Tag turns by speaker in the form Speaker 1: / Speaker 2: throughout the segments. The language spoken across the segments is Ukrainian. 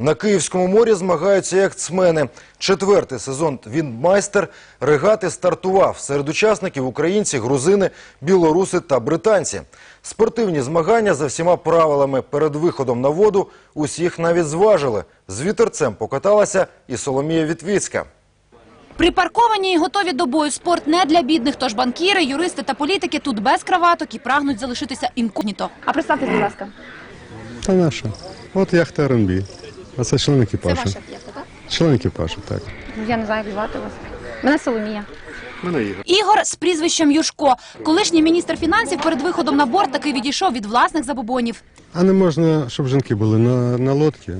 Speaker 1: На Київському морі змагаються яхтсмени. Четвертий сезон «Віндмайстер» регати стартував. Серед учасників українці, грузини, білоруси та британці. Спортивні змагання за всіма правилами. Перед виходом на воду усіх навіть зважили. З вітерцем покаталася і Соломія Вітвіцька.
Speaker 2: Припарковані і готові до бою. Спорт не для бідних, тож банкіри, юристи та політики тут без краваток і прагнуть залишитися інкогніто. А представте, будь ласка.
Speaker 3: Та наша. От яхта РНБ. А це член
Speaker 2: Це ваша п'єса, так?
Speaker 3: Член екіпажу, так.
Speaker 2: Я не знаю, як звати вас. Мене Соломія.
Speaker 3: Мене Ігор.
Speaker 2: Ігор з прізвищем Юшко. Колишній міністр фінансів перед виходом на борт таки відійшов від власних забобонів.
Speaker 3: А не можна, щоб жінки були на, на лодці.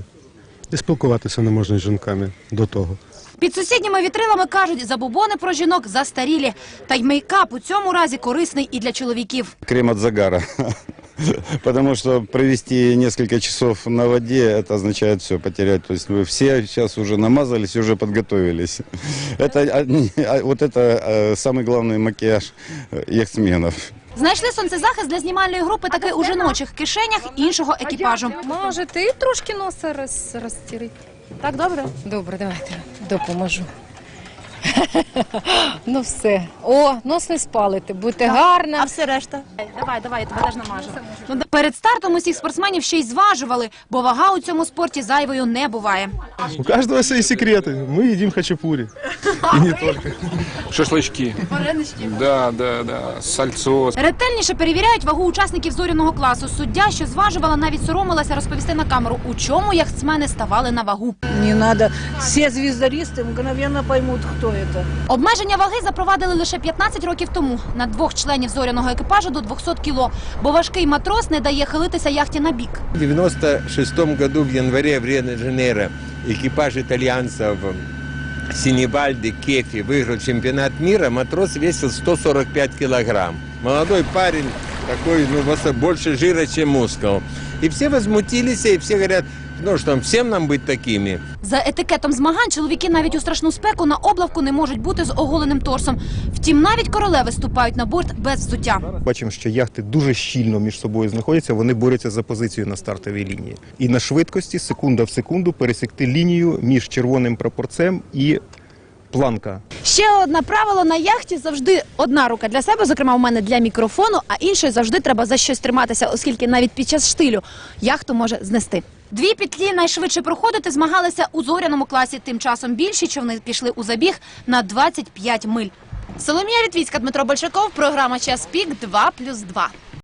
Speaker 3: І спілкуватися не можна з жінками до того.
Speaker 2: Під сусідніми вітрилами кажуть, забобони про жінок застарілі. Та й мейкап у цьому разі корисний і для чоловіків.
Speaker 4: крем от загара. Потому что провести несколько часов на воде, это означает все потерять. То есть вы все сейчас уже намазались, уже подготовились. Это, а, не, а вот это э, самый главный макияж э, яхтсменов.
Speaker 2: Знайшли сонцезахист для знімальної групи таки у жіночих кишенях іншого екіпажу.
Speaker 5: Можете і трошки носа роз, розтірити.
Speaker 2: Так добре.
Speaker 5: Добре, давайте допоможу. ну все. О, нос не спалите, будьте гарна.
Speaker 2: все решта? Давай, давай, я тебе теж намажу. Ну, да- перед стартом усіх спортсменів ще й зважували, бо вага у цьому спорті зайвою не буває.
Speaker 3: У кожного свої секрети. Ми їдимо хачапурі. І не тільки.
Speaker 6: Шашлычки. Да, да, да. Сальцо.
Speaker 2: Ретельніше перевіряють вагу учасників зоряного класу. Суддя, що зважувала, навіть соромилася розповісти на камеру, у чому яхтсмени ставали на вагу.
Speaker 7: Не надо. Все звездористы мгновенно поймут, кто это.
Speaker 2: Обмеження ваги запровадили лише 15 років тому на двох членів зоряного екіпажу до 200 кіло, бо важкий матрос не дає хилитися яхті на бік.
Speaker 8: В 96 году в январе в Рио-де-Жанейро экипаж итальянцев Синебальди Кефи выиграл чемпионат мира. Матрос весил 145 килограмм. Молодой парень такой, ну, просто больше жира, чем мускул. И все возмутились, и все говорят, ну что, всем нам быть такими?
Speaker 2: За етикетом змагань чоловіки навіть у страшну спеку на облавку не можуть бути з оголеним торсом. Втім, навіть королеви ступають на борт без взуття.
Speaker 9: Бачимо, що яхти дуже щільно між собою знаходяться. Вони борються за позицію на стартовій лінії. І на швидкості, секунда в секунду, пересікти лінію між червоним прапорцем і планка.
Speaker 2: Ще одне правило на яхті завжди одна рука для себе, зокрема у мене для мікрофону, а іншою завжди треба за щось триматися, оскільки навіть під час штилю яхту може знести. Дві петлі найшвидше проходити змагалися у зоряному класі. Тим часом більші човни пішли у забіг на 25 миль. Соломія Вітвіцька, Дмитро Большаков, програма Час пік 2+,2.